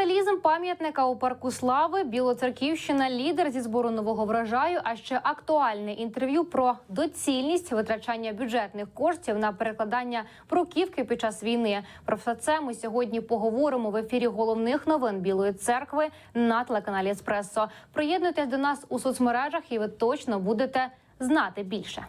Вандалізм пам'ятника у парку слави Білоцерківщина, лідер зі збору нового врожаю. А ще актуальне інтерв'ю про доцільність витрачання бюджетних коштів на перекладання бруківки під час війни. Про все це ми сьогодні поговоримо в ефірі головних новин Білої церкви на телеканалі Еспресо. Приєднуйтесь до нас у соцмережах, і ви точно будете знати більше.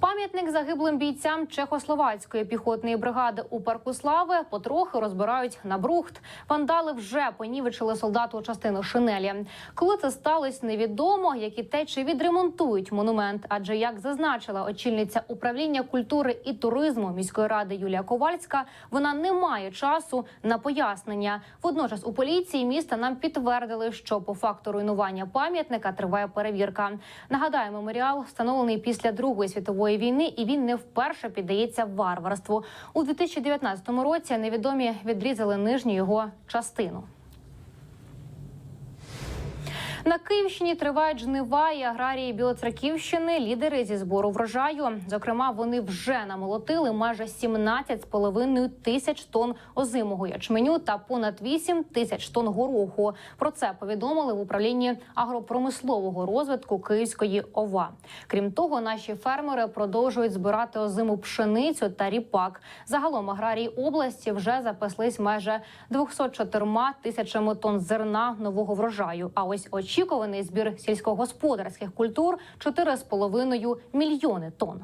Пам'ятник загиблим бійцям Чехословацької піхотної бригади у парку слави потрохи розбирають на брухт. Вандали вже понівечили солдату частину шинелі. Коли це сталося, невідомо, як і те, чи відремонтують монумент. Адже як зазначила очільниця управління культури і туризму міської ради Юлія Ковальська, вона не має часу на пояснення. Водночас у поліції міста нам підтвердили, що по факту руйнування пам'ятника триває перевірка. Нагадаю, меморіал встановлений після Другої світової війни, і він не вперше піддається варварству. У 2019 році невідомі відрізали нижню його частину. На Київщині тривають жнива і аграрії Білоцерківщини, лідери зі збору врожаю. Зокрема, вони вже намолотили майже 17,5 тисяч тонн озимого ячменю та понад 8 тисяч тонн гороху. Про це повідомили в управлінні агропромислового розвитку Київської ОВА. Крім того, наші фермери продовжують збирати озиму пшеницю та ріпак. Загалом аграрії області вже запаслись майже 204 тисячами тонн зерна нового врожаю. А ось очікуваний збір сільськогосподарських культур 4,5 мільйони тонн.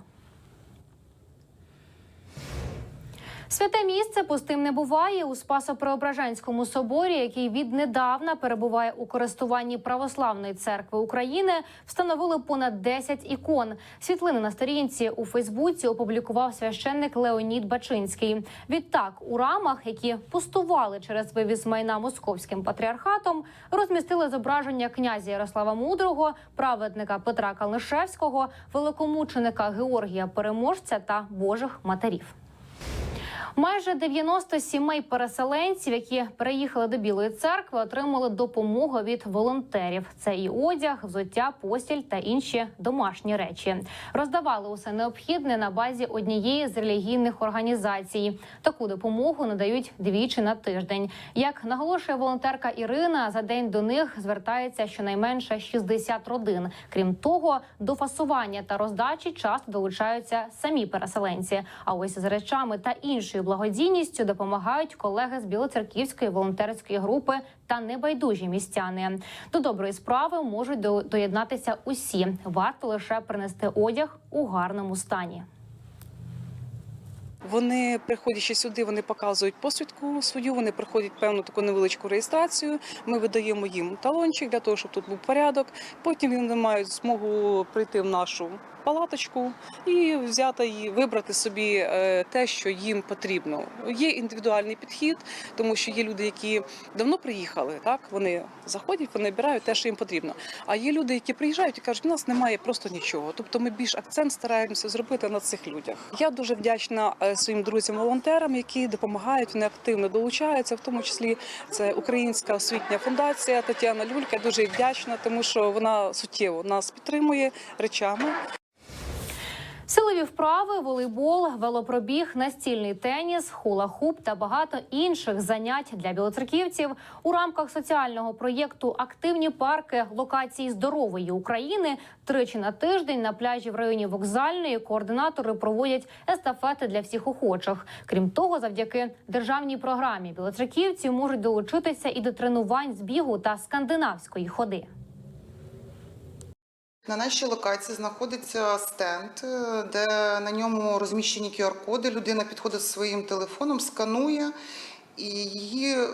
Святе місце пустим не буває у Спасо-Преображенському соборі, який віднедавна перебуває у користуванні православної церкви України. Встановили понад 10 ікон. Світлини на сторінці у Фейсбуці опублікував священник Леонід Бачинський. Відтак, у рамах, які пустували через вивіз майна московським патріархатом, розмістили зображення князя Ярослава Мудрого, праведника Петра Калнишевського, великомученика Георгія Переможця та Божих матерів. Майже 90 сімей переселенців, які переїхали до Білої церкви, отримали допомогу від волонтерів. Це і одяг, взуття, постіль та інші домашні речі. Роздавали усе необхідне на базі однієї з релігійних організацій. Таку допомогу надають двічі на тиждень. Як наголошує волонтерка Ірина, за день до них звертається щонайменше 60 родин. Крім того, до фасування та роздачі часто долучаються самі переселенці. А ось з речами та іншою благодійністю допомагають колеги з Білоцерківської волонтерської групи та небайдужі містяни. До доброї справи можуть до- доєднатися усі. Варто лише принести одяг у гарному стані. Вони приходячи сюди, вони показують посвідку свою. Вони приходять певну таку невеличку реєстрацію. Ми видаємо їм талончик для того, щоб тут був порядок. Потім вони мають змогу прийти в нашу палаточку і взяти і вибрати собі е, те, що їм потрібно. Є індивідуальний підхід, тому що є люди, які давно приїхали. Так вони заходять, вони обирають те, що їм потрібно. А є люди, які приїжджають і кажуть, у нас немає просто нічого. Тобто ми більш акцент стараємося зробити на цих людях. Я дуже вдячна е, своїм друзям-волонтерам, які допомагають, вони активно долучаються. В тому числі це Українська освітня фундація Тетяна Люлька. Я Дуже вдячна, тому що вона суттєво нас підтримує речами. Силові вправи, волейбол, велопробіг, настільний теніс, хула-хуп та багато інших занять для білоцерківців у рамках соціального проєкту Активні парки локації здорової України тричі на тиждень на пляжі в районі вокзальної координатори проводять естафети для всіх охочих. Крім того, завдяки державній програмі білоцерківці можуть долучитися і до тренувань з бігу та скандинавської ходи. На нашій локації знаходиться стенд, е, де на ньому розміщені QR-коди. Людина підходить зі своїм телефоном, сканує, і її е,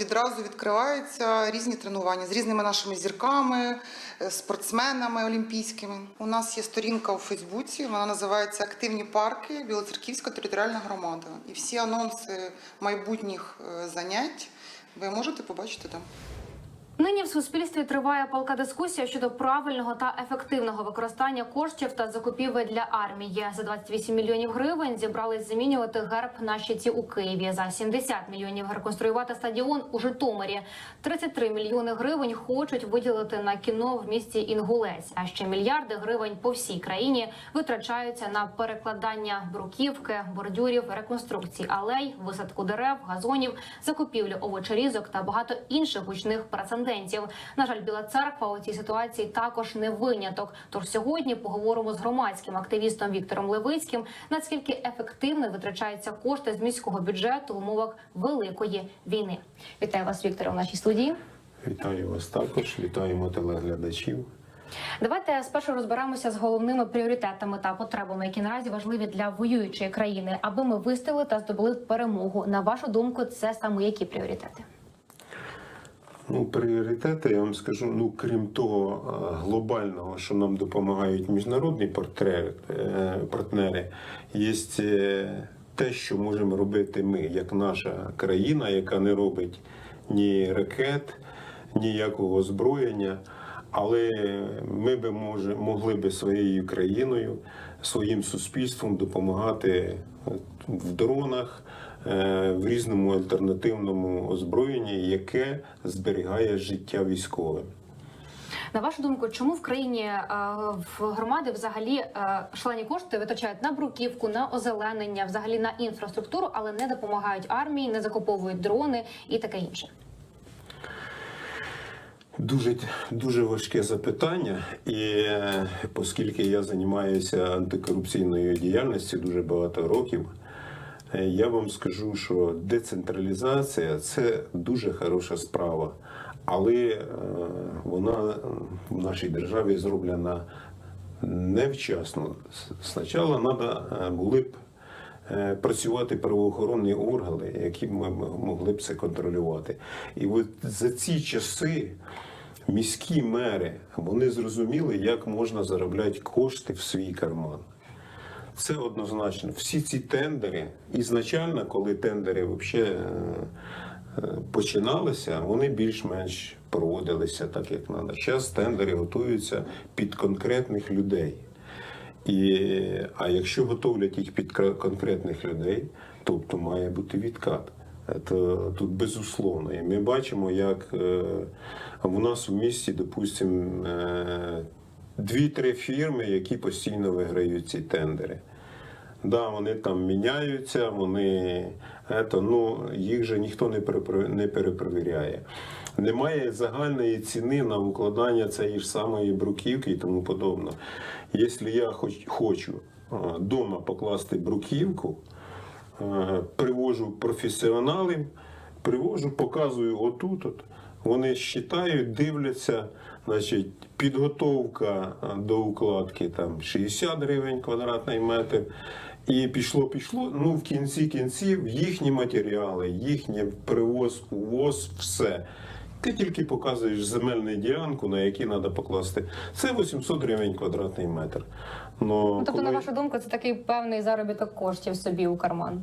відразу відкриваються різні тренування з різними нашими зірками, е, спортсменами олімпійськими. У нас є сторінка у Фейсбуці, вона називається Активні парки Білоцерківська територіальна громада. І всі анонси майбутніх занять ви можете побачити там. Нині в суспільстві триває палка дискусія щодо правильного та ефективного використання коштів та закупівель для армії. За 28 мільйонів гривень зібрались замінювати герб на щиті у Києві. За 70 мільйонів реконструювати стадіон у Житомирі. 33 мільйони гривень хочуть виділити на кіно в місті Інгулець. А ще мільярди гривень по всій країні витрачаються на перекладання бруківки, бордюрів, реконструкції алей, висадку дерев, газонів, закупівлю овочерізок та багато інших гучних прецедентів. На жаль, Біла церква у цій ситуації також не виняток. Тож сьогодні поговоримо з громадським активістом Віктором Левицьким, наскільки ефективно витрачаються кошти з міського бюджету в умовах великої війни. Вітаю вас, Вікторе, у нашій студії. Вітаю вас також, вітаємо телеглядачів. Давайте спершу розберемося з головними пріоритетами та потребами, які наразі важливі для воюючої країни, аби ми вистояли та здобули перемогу. На вашу думку, це саме які пріоритети? Ну, пріоритети, я вам скажу, ну крім того е, глобального, що нам допомагають міжнародні партнери, е, є е, те, що можемо робити ми, як наша країна, яка не робить ні ракет, ніякого озброєння. Але ми би може, могли би своєю країною, своїм суспільством допомагати в дронах, в різному альтернативному озброєнні, яке зберігає життя військовим. На вашу думку, чому в країні е, в громади взагалі е, шалені кошти витрачають на бруківку, на озеленення, взагалі на інфраструктуру, але не допомагають армії, не закуповують дрони і таке інше? Дуже дуже важке запитання, і е, оскільки я займаюся антикорупційною діяльністю дуже багато років, е, я вам скажу, що децентралізація це дуже хороша справа, але е, вона в нашій державі зроблена невчасно. Спочатку треба були б е, працювати правоохоронні органи, які ми могли б це контролювати. І от за ці часи міські мери вони зрозуміли, як можна заробляти кошти в свій карман. Це однозначно. Всі ці тендери, ізначально, коли тендери взагалі починалися, вони більш-менш проводилися так, як треба. Зараз тендери готуються під конкретних людей. І, а якщо готовлять їх під конкретних людей, тобто має бути відкат. Це тут безусловно. І ми бачимо, як е, в нас в місті, допустимо, е, дві-три фірми, які постійно виграють ці тендери. Да, вони там міняються, вони ето, ну, їх же ніхто не, не перепровіряє. Немає загальної ціни на укладання цієї ж самої бруківки і тому подобне. Якщо я хоч, хочу вдома покласти бруківку, привожу професіоналів, привожу, показую отут. От. Вони считають, дивляться, значить, підготовка е, до укладки там 60 гривень квадратний метр. І пішло, пішло. Ну, в кінці кінців їхні матеріали, їхній привоз, увоз, все. Ти тільки показуєш земельну ділянку, на якій треба покласти. Це 800 гривень квадратний метр. Но Ну, тобто, на вашу думку, це такий певний заробіток коштів собі у карман.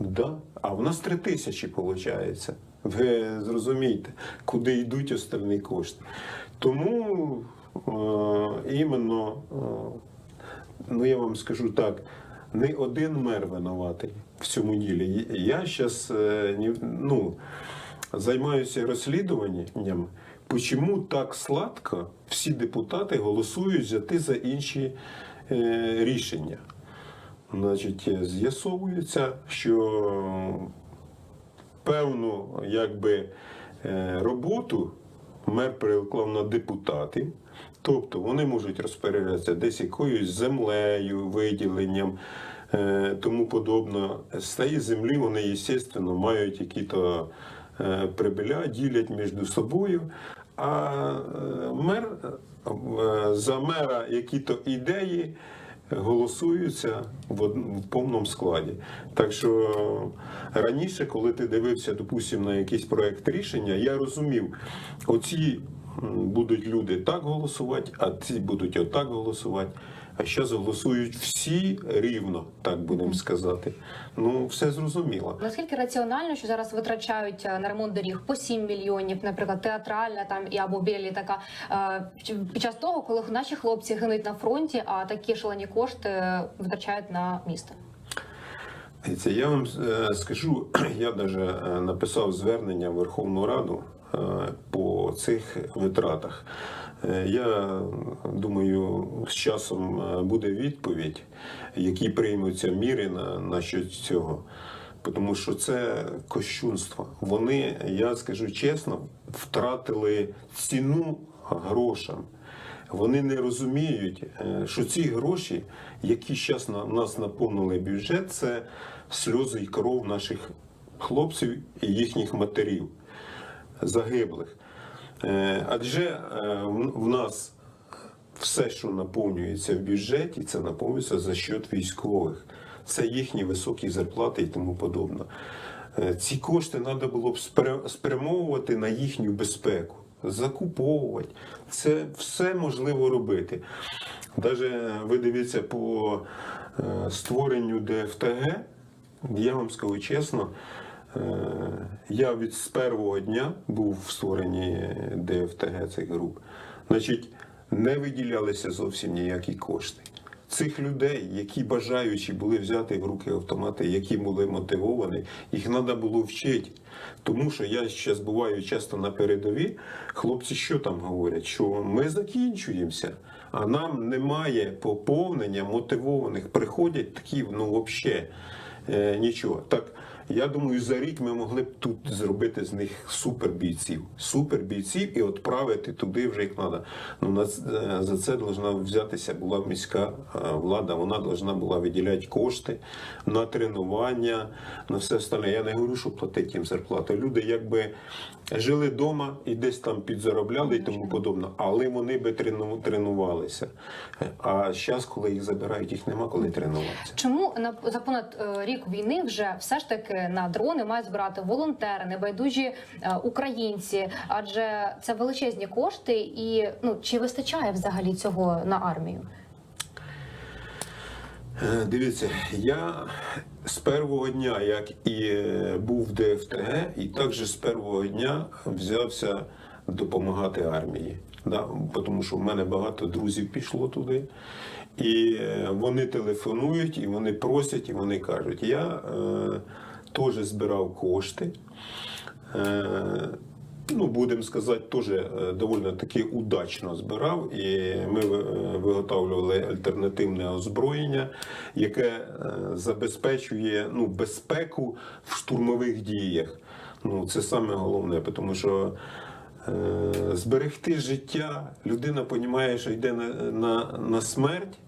Да. А в нас три тисячі виходить. Ви зрозумієте, куди йдуть остальні кошти. Тому е, іменно, е, ну я вам скажу так, не один мер винуватий в цьому ділі. Я зараз ну, займаюся розслідуванням, чому так сладко всі депутати голосують за ті за інші е, рішення. Значить, з'ясовується, що певну якби, е, роботу мер переклав на депутатів, тобто вони можуть розпоряджатися десь якоюсь землею, виділенням, е, тому подобне. З тієї землі вони, звісно, мають які-то е, прибиля, ділять між собою. А е, мер за мера які-то ідеї голосуються в, в повному складі. Так що раніше, коли ти дивився, допустимо, на якийсь проект рішення, я розумів, оці будуть люди так голосувати, а ці будуть отак голосувати. А зараз голосують всі рівно, так будемо сказати. Ну, все зрозуміло. Наскільки раціонально, що зараз витрачають е, на ремонт доріг по 7 мільйонів, наприклад, театральна там і або біля літака, е, під час того, коли наші хлопці гинуть на фронті, а такі шалені кошти е, витрачають на місто? Дивіться, я вам скажу, я навіть написав звернення в Верховну Раду по цих витратах. Е, Я думаю, з часом е, буде відповідь, які приймуться міри на, на що цього. Тому що це кощунство. Вони, я скажу чесно, втратили ціну грошам. Вони не розуміють, е, що ці гроші, які зараз на нас наповнили бюджет, це сльози і кров наших хлопців і їхніх матерів загиблих. Е, Адже е, в- нас все, що наповнюється в бюджеті, це наповнюється за счет військових. Це їхні високі зарплати і тому подобне. Е, Ці кошти треба було б спрямовувати на їхню безпеку, закуповувати. Це все можливо робити. Даже ви дивіться по е, створенню ДФТГ, я вам скажу чесно, е, я від з першого дня був в створенні ДФТГ цих груп. Значить, не виділялися зовсім ніякі кошти. Цих людей, які бажаючі були взяти в руки автомати, які були мотивовані, їх треба було вчити. Тому що я зараз буваю часто на передовій, хлопці що там говорять? Що ми закінчуємося, а нам немає поповнення мотивованих. Приходять такі, ну взагалі е, нічого. Так я думаю, за рік ми могли б тут зробити з них супербійців. Супербійців і відправити туди вже як треба. Ну, е, за це повинна взятися була міська е, влада. Вона повинна була виділяти кошти на тренування, на все остальне. Я не говорю, що платити їм зарплату. Люди якби жили вдома і десь там підзаробляли і тому подобне, але вони би тренувалися. А зараз, коли їх забирають, їх нема коли тренуватися. Чому на за понад е, рік війни вже все ж таки на дрони мають збирати волонтери, небайдужі е, українці? Адже це величезні кошти, і ну чи вистачає взагалі цього на армію? Е, Дивіться, я з першого дня, як і е, був в ДФТГ, і також з першого дня взявся допомагати армії. Да, тому що в мене багато друзів пішло туди. І вони телефонують, і вони просять, і вони кажуть, я е, теж збирав кошти. Е, ну, будемо сказати, теж е, доволі таки удачно збирав. І ми е, виготовлювали альтернативне озброєння, яке забезпечує ну, безпеку в штурмових діях. Ну, це саме головне, тому що е, зберегти життя, людина розуміє, що йде на, на, на смерть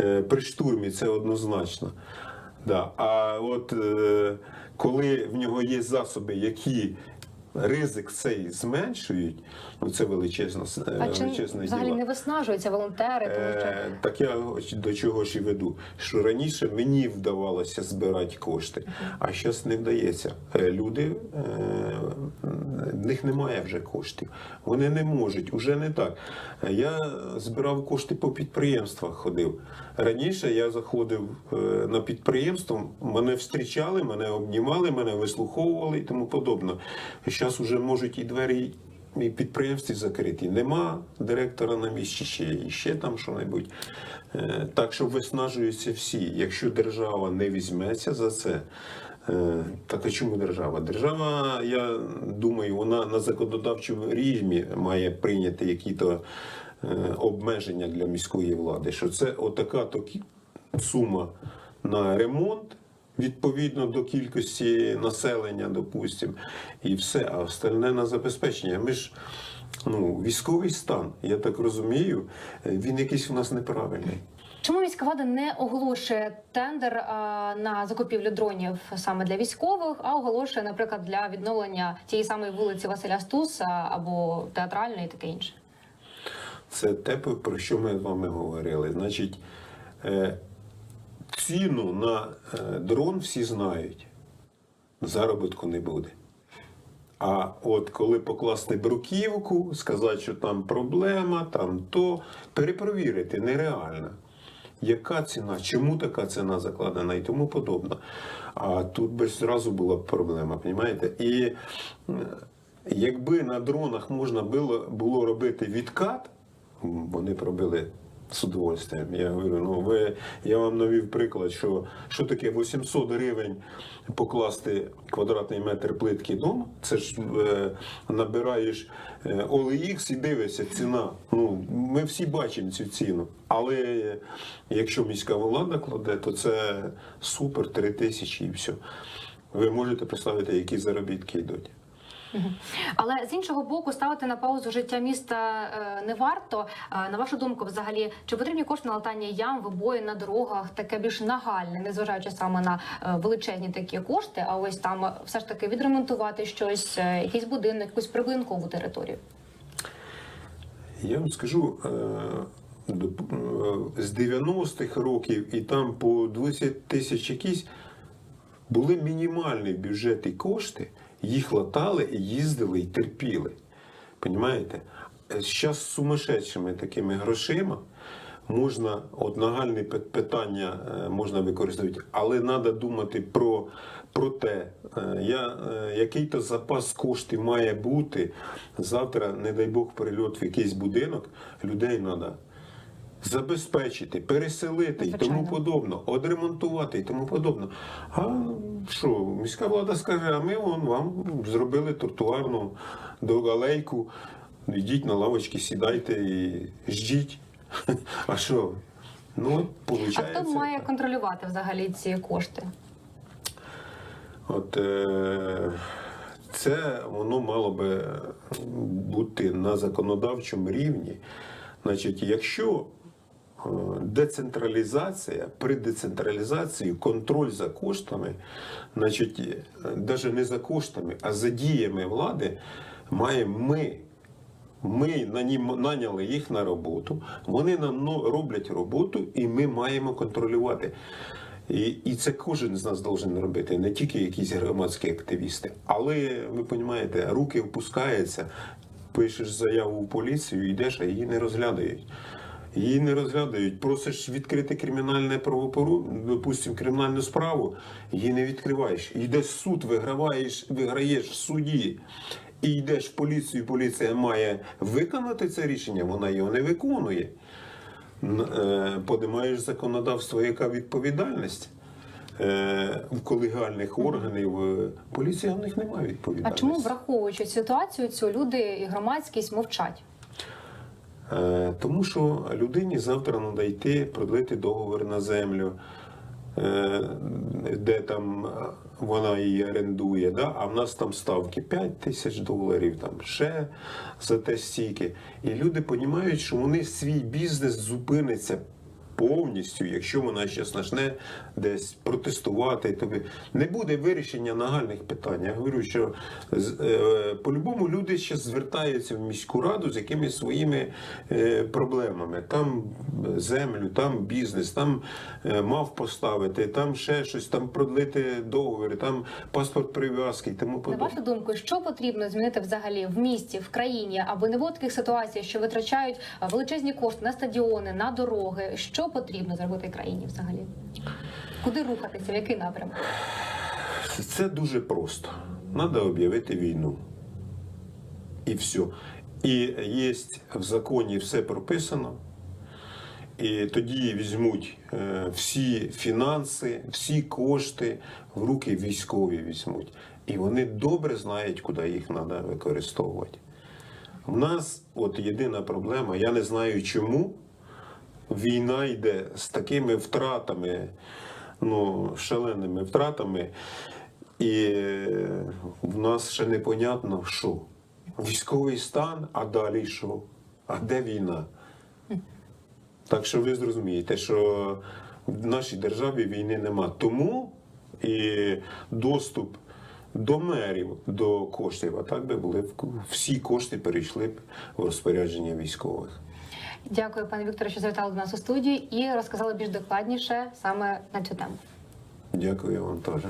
е, при штурмі, це однозначно. Да. А от е, коли в нього є засоби, які ризик цей зменшують, ну це величезна, е, чи взагалі не виснажуються волонтери? Тому що Е, так я до чого ж і веду, що раніше мені вдавалося збирати кошти, а зараз не вдається. Е, Люди е, в них немає вже коштів. Вони не можуть, уже не так. Е, Я збирав кошти по підприємствах, ходив. Раніше я заходив е, на підприємство, мене встрічали, мене обнімали, мене вислуховували і тому подобне. Зараз вже можуть і двері і підприємстві закриті. Нема директора на місці ще, і ще там що-небудь. Е, Так що виснажуються всі. Якщо держава не візьметься за це, е, так а чому держава? Держава, я думаю, вона на законодавчому рівні має прийняти якісь обмеження для міської влади. Що це отака то сума на ремонт відповідно до кількості населення, допустимо, і все, а остальне на забезпечення. Ми ж ну, військовий стан, я так розумію, е, він якийсь у нас неправильний. чому міська влада не оголошує тендер на закупівлю дронів саме для військових, а оголошує, наприклад, для відновлення тієї самої вулиці Василя Стуса або театральної і таке інше? Це те, про що ми з вами говорили. Значить, е, ціну на е, дрон всі знають, заробітку не буде. А от коли покласти бруківку, сказати, що там проблема, там то перепровірити нереально. яка ціна, чому така ціна закладена і тому подобне. А тут би зразу була проблема, розумієте? І е, якби на дронах можна було, було робити відкат, вони б робили з удовольствием. Я говорю, ну ви я вам навів приклад, що, що таке 800 гривень покласти квадратний метр плитки дома. Це ж е, набираєш е, OLX і дивишся ціна. Ну ми всі бачимо цю ціну. Але якщо міська влада кладе, то це супер 3 тисячі і все. Ви можете представити, які заробітки йдуть. Але з іншого боку, ставити на паузу життя міста е, не варто. На вашу думку, взагалі, чи потрібні кошти на латання ям, вибої на дорогах, таке більш нагальне, незважаючи саме на е, величезні такі кошти, а ось там все ж таки відремонтувати щось, е, якийсь будинок, якусь прибудинкову територію. Я вам скажу, е, з 90-х років і там по 20 тисяч якісь були мінімальні бюджети кошти, їх латали, їздили і терпіли. Понімаєте? Зараз з сумасшедшими такими грошима можна, от нагальне питання е, можна використовувати, але треба думати про, про те, е, я, е, який то запас коштів має бути. Завтра, не дай Бог, прильот в якийсь будинок, людей треба забезпечити, переселити і тому подобно, одремонтувати і тому подобно. А що, міська влада скаже, а ми вон, вам зробили тротуарну алейку, йдіть на лавочки, сідайте і ждіть. А що? Ну, А хто має так. контролювати взагалі ці кошти? От е, це воно мало би бути на законодавчому рівні. Значить, якщо децентралізація, при децентралізації контроль за коштами, значить, навіть не за коштами, а за діями влади, маємо ми. Ми наняли їх на роботу, вони нам роблять роботу, і ми маємо контролювати. І, і це кожен з нас должен робити, не тільки якісь громадські активісти. Але ви розумієте, руки впускаються, пишеш заяву в поліцію, йдеш, а її не розглядають. Її не розглядають. Просиш відкрити кримінальне правопору, допустимо, кримінальну справу, її не відкриваєш. Йдеш в суд, виграваєш, виграєш в суді. І йдеш в поліцію, поліція має виконати це рішення, вона його не виконує. Е, Подимаєш законодавство, яка відповідальність е, в колегіальних органів. е, Поліція в них немає А чому, враховуючи ситуацію, цю люди і громадськість мовчать? Е, Тому що людині завтра треба йти, продлити договір на землю, е, де там вона її орендує, да? а в нас там ставки 5 тисяч доларів, там ще за те стільки. І люди розуміють, що вони свій бізнес зупиниться. Повністю, якщо вона зараз почне десь протестувати, тобі не буде вирішення нагальних питань. Я говорю, що е, по-любому люди ще звертаються в міську раду з якимись своїми е, проблемами. Там землю, там бізнес, там е, мав поставити, там ще щось, там продлити договір, там паспорт прив'язки і тому На вашу думку, що потрібно змінити взагалі в місті, в країні, аби не було таких ситуацій, що витрачають величезні кошти на стадіони, на дороги? Що потрібно зробити країні взагалі? Куди рухатися? В який напрямок? Це дуже просто. Треба об'явити війну. І все. І є в законі все прописано. І тоді візьмуть е, всі фінанси, всі кошти в руки військові візьмуть. І вони добре знають, куди їх треба використовувати. У нас от єдина проблема, я не знаю чому війна йде з такими втратами, ну, шаленими втратами, і е, в нас ще непонятно, що. Військовий стан, а далі що? А де війна? Так що ви зрозумієте, що в нашій державі війни нема. Тому і доступ до мерів, до коштів, а так би були всі кошти перейшли б в розпорядження військових. Дякую, пане Вікторе, що завітали до нас у студії і розказали більш докладніше саме на цю тему. Дякую вам теж.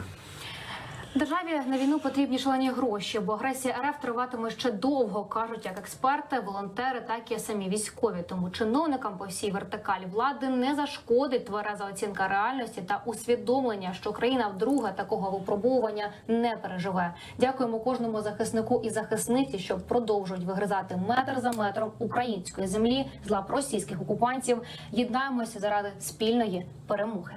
Державі на війну потрібні шалені гроші, бо агресія РФ триватиме ще довго, кажуть як експерти, волонтери, так і самі військові. Тому чиновникам по всій вертикалі влади не зашкодить твереза оцінка реальності та усвідомлення, що країна вдруге такого випробовування не переживе. Дякуємо кожному захиснику і захисниці, що продовжують вигризати метр за метром української землі з лап російських окупантів. Єднаємося заради спільної перемоги.